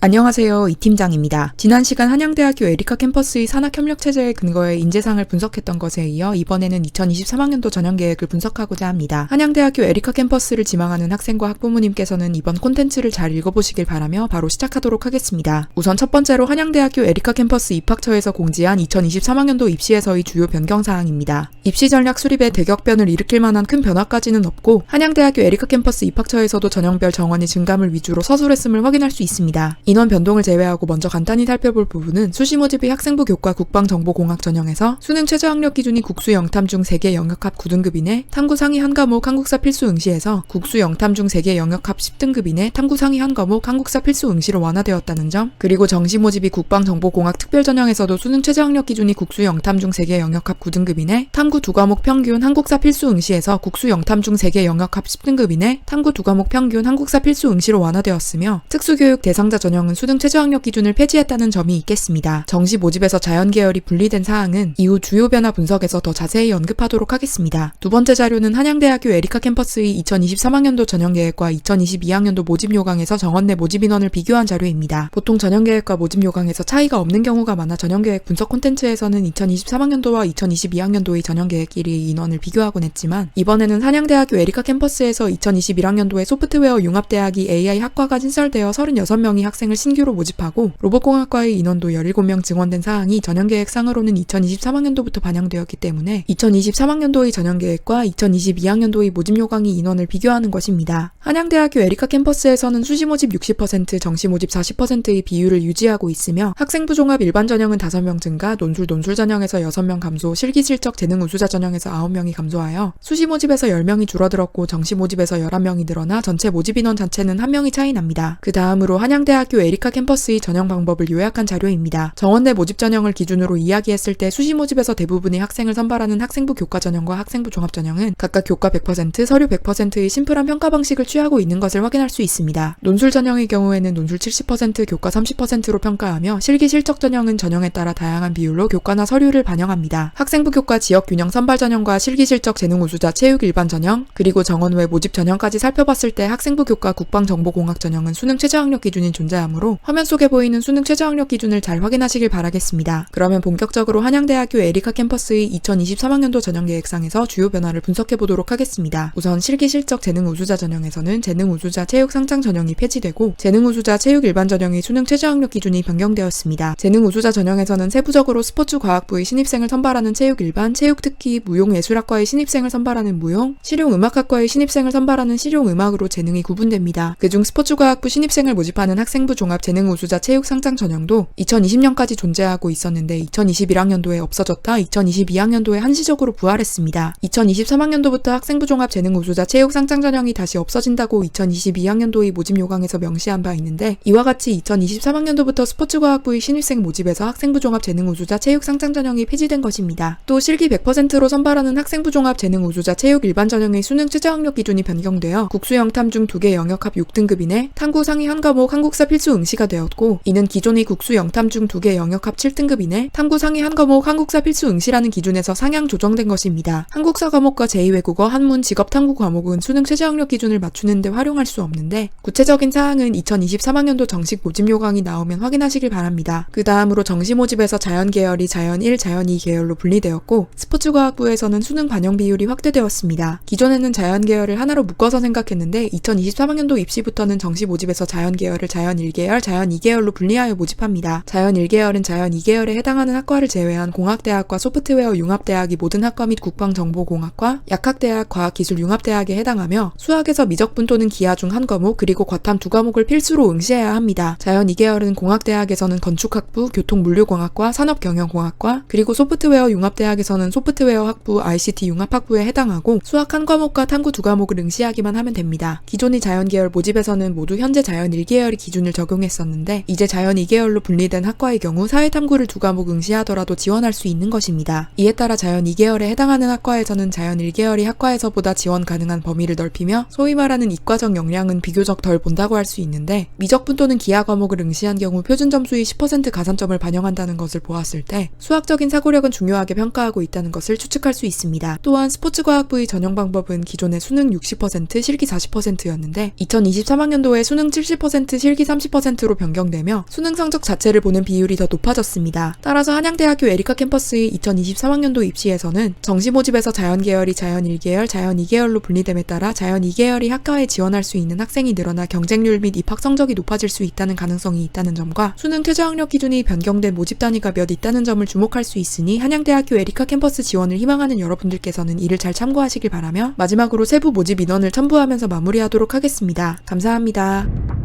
안녕하세요. 이 팀장입니다. 지난 시간 한양대학교 에리카 캠퍼스의 산학협력체제의 근거에 인재상을 분석했던 것에 이어 이번에는 2023학년도 전형계획을 분석하고자 합니다. 한양대학교 에리카 캠퍼스를 지망하는 학생과 학부모님께서는 이번 콘텐츠를 잘 읽어보시길 바라며 바로 시작하도록 하겠습니다. 우선 첫 번째로 한양대학교 에리카 캠퍼스 입학처에서 공지한 2023학년도 입시에서의 주요 변경사항입니다. 입시 전략 수립에 대격변을 일으킬 만한 큰 변화까지는 없고 한양대학교 에리카 캠퍼스 입학처에서도 전형별 정원의 증감을 위주로 서술했음을 확인할 수 있습니다. 인원 변동을 제외하고 먼저 간단히 살펴볼 부분은 수시 모집의 학생부 교과 국방정보공학 전형에서 수능 최저 학력 기준이 국수 영탐 중 3개 영역합 9등급 이내 탐구 상위 한 과목 한국사 필수 응시에서 국수 영탐 중 3개 영역합 10등급 이내 탐구 상위 한 과목 한국사 필수 응시로 완화되었다는 점 그리고 정시 모집이 국방정보공학 특별 전형에서도 수능 최저 학력 기준이 국수 영탐 중 3개 영역합 9등급 이내 탐구 두 과목 평균 한국사 필수 응시에서 국수 영탐 중 3개 영역합 10등급 이내 탐구 두 과목 평균 한국사 필수 응시로 완화되었으며 특수교육 대상자 전형 은 수능 최저 학력 기준을 폐지했다는 점이 있겠습니다. 정시 모집에서 자연 계열이 분리된 사항은 이후 주요 변화 분석에서 더 자세히 언급하도록 하겠습니다. 두 번째 자료는 한양대학교 에리카 캠퍼스의 2023학년도 전형 계획과 2022학년도 모집 요강에서 정원 내 모집 인원을 비교한 자료입니다. 보통 전형 계획과 모집 요강에서 차이가 없는 경우가 많아 전형 계획 분석 콘텐츠에서는 2023학년도와 2022학년도의 전형 계획끼리의 인원을 비교하곤 했지만 이번에는 한양대학교 에리카 캠퍼스에서 2021학년도에 소프트웨어 융합대학이 AI 학과가 신설되어 36명의 학생 을 신규로 모집하고 로봇공학과의 인원도 17명 증원된 사항이 전형계획 상으로는 2023학년도부터 반영되었기 때문에 2023학년도의 전형계획과 2022학년도의 모집 요강의 인원을 비교하는 것입니다. 한양대학교 에리카 캠퍼스에서는 수시 모집 60%, 정시 모집 40%의 비율을 유지하고 있으며 학생부 종합 일반 전형은 5명 증가, 논술 논술 전형에서 6명 감소, 실기 실적 재능 우수자 전형에서 9명이 감소하여 수시 모집에서 10명이 줄어들었고 정시 모집에서 11명이 늘어나 전체 모집 인원 자체는 1명이 차이 납니다. 그 다음으로 한양대학교 에리카 캠퍼스의 전형 방법을 요약한 자료입니다. 정원 내 모집 전형을 기준으로 이야기했을 때 수시 모집에서 대부분의 학생을 선발하는 학생부 교과 전형과 학생부 종합 전형은 각각 교과 100%, 서류 100%의 심플한 평가 방식을 취하고 있는 것을 확인할 수 있습니다. 논술 전형의 경우에는 논술 70%, 교과 30%로 평가하며 실기 실적 전형은 전형에 따라 다양한 비율로 교과나 서류를 반영합니다. 학생부 교과 지역 균형 선발 전형과 실기 실적 재능 우수자 체육 일반 전형, 그리고 정원 외 모집 전형까지 살펴봤을 때 학생부 교과 국방 정보공학 전형은 수능 최저 학력 기준이 존재하 므로 화면 속에 보이는 수능 최저 학력 기준을 잘 확인하시길 바라겠습니다. 그러면 본격적으로 한양대학교 에리카 캠퍼스의 2023학년도 전형 계획상에서 주요 변화를 분석해 보도록 하겠습니다. 우선 실기 실적 재능 우수자 전형에서는 재능 우수자 체육 상장 전형이 폐지되고 재능 우수자 체육 일반 전형의 수능 최저 학력 기준이 변경되었습니다. 재능 우수자 전형에서는 세부적으로 스포츠 과학부의 신입생을 선발하는 체육 일반, 체육 특기, 무용 예술학과의 신입생을 선발하는 무용, 실용 음악학과의 신입생을 선발하는 실용 음악으로 재능이 구분됩니다. 그중 스포츠 과학부 신입생을 모집하는 학생부 종합 재능 우수자 체육 상장 전형도 2020년까지 존재하고 있었는데 2021학년도에 없어졌다 2022학년도에 한시적으로 부활했습니다. 2023학년도부터 학생부 종합 재능 우수자 체육 상장 전형이 다시 없어진다고 2022학년도의 모집 요강에서 명시한 바 있는데 이와 같이 2023학년도부터 스포츠과학부의 신입생 모집에서 학생부 종합 재능 우수자 체육 상장 전형이 폐지된 것입니다. 또 실기 100%로 선발하는 학생부 종합 재능 우수자 체육 일반 전형의 수능 최저 학력 기준이 변경되어 국수 영탐 중 2개 영역합 6등급 이내 탐구 상위 한 과목 한국사 필수 응시가 되었고 이는 기존의 국수 영탐 중 2개 영역 합 7등급 이내 탐구 상위 한 과목 한국사 필수 응시라는 기준에서 상향 조정된 것입니다. 한국사 과목과 제2외국어, 한문, 직업 탐구 과목은 수능 최저 학력 기준을 맞추는 데 활용할 수 없는데 구체적인 사항은 2023학년도 정식 모집 요강이 나오면 확인하시길 바랍니다. 그 다음으로 정시 모집에서 자연 계열이 자연 1, 자연 2 계열로 분리되었고 스포츠과학부에서는 수능 반영 비율이 확대되었습니다. 기존에는 자연 계열을 하나로 묶어서 생각했는데 2023학년도 입시부터는 정시 모집에서 자연 계열을 자연 1계 열, 자연 2계열로 분리하여 모집합니다. 자연 1계열은 자연 2계열에 해당하는 학과를 제외한 공학대학과 소프트웨어 융합대학이 모든 학과 및 국방정보공학과, 약학대학, 과학기술융합대학에 해당하며 수학에서 미적분 또는 기하 중 한 과목 그리고 과탐 두 과목을 필수로 응시해야 합니다. 자연 2계열은 공학대학에서는 건축학부, 교통물류공학과, 산업경영공학과 그리고 소프트웨어 융합대학에서는 소프트웨어 학부, ICT 융합학부에 해당하고 수학 한 과목과 탐구 두 과목을 응시하기만 하면 됩니다. 기존의 자연 계열 모집에서는 모두 현재 자연 1계열의 기준을 적용했었는데 이제 자연 2계열로 분리된 학과의 경우 사회탐구를 두 과목 응시하더라도 지원할 수 있는 것입니다. 이에 따라 자연 2계열에 해당하는 학과에서는 자연 1계열이 학과에서보다 지원 가능한 범위를 넓히며 소위 말하는 이과적 역량은 비교적 덜 본다고 할 수 있는데 미적분 또는 기하 과목을 응시한 경우 표준 점수의 10% 가산점을 반영한다는 것을 보았을 때 수학적인 사고력은 중요하게 평가하고 있다는 것을 추측할 수 있습니다. 또한 스포츠과학부의 전형 방법은 기존의 수능 60%, 실기 40%였는데 2023학년도에 수능 70%, 실기 30%로 변경되며 수능 성적 자체를 보는 비율이 더 높아졌습니다. 따라서 한양대학교 에리카 캠퍼스의 2023학년도 입시에서는 정시 모집에서 자연 계열이 자연 1계열, 자연 2계열로 분리됨에 따라 자연 2계열이 학과에 지원할 수 있는 학생이 늘어나 경쟁률 및 입학 성적이 높아질 수 있다는 가능성이 있다는 점과 수능 최저 학력 기준이 변경된 모집 단위가 몇 있다는 점을 주목할 수 있으니 한양대학교 에리카 캠퍼스 지원을 희망하는 여러분들께서는 이를 잘 참고하시길 바라며 마지막으로 세부 모집 인원을 첨부하면서 마무리하도록 하겠습니다. 감사합니다.